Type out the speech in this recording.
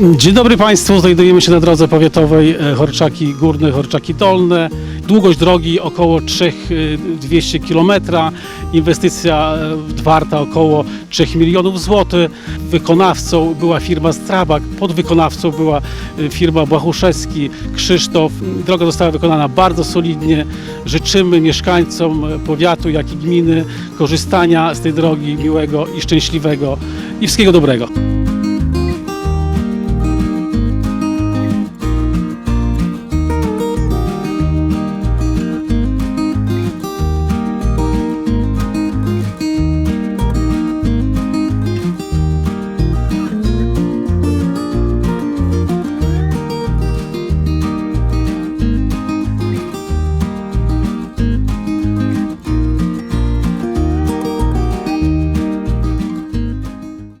Dzień dobry Państwu, znajdujemy się na drodze powiatowej e, Horczaki Górne, Horczaki Dolne. Długość drogi około 3200 e, km. Inwestycja e, warta około 3 milionów złotych. Wykonawcą była firma Strabag, podwykonawcą była firma Błachuszewski, Krzysztof. Droga została wykonana bardzo solidnie. Życzymy mieszkańcom powiatu, jak i gminy korzystania z tej drogi miłego i szczęśliwego i wszystkiego dobrego.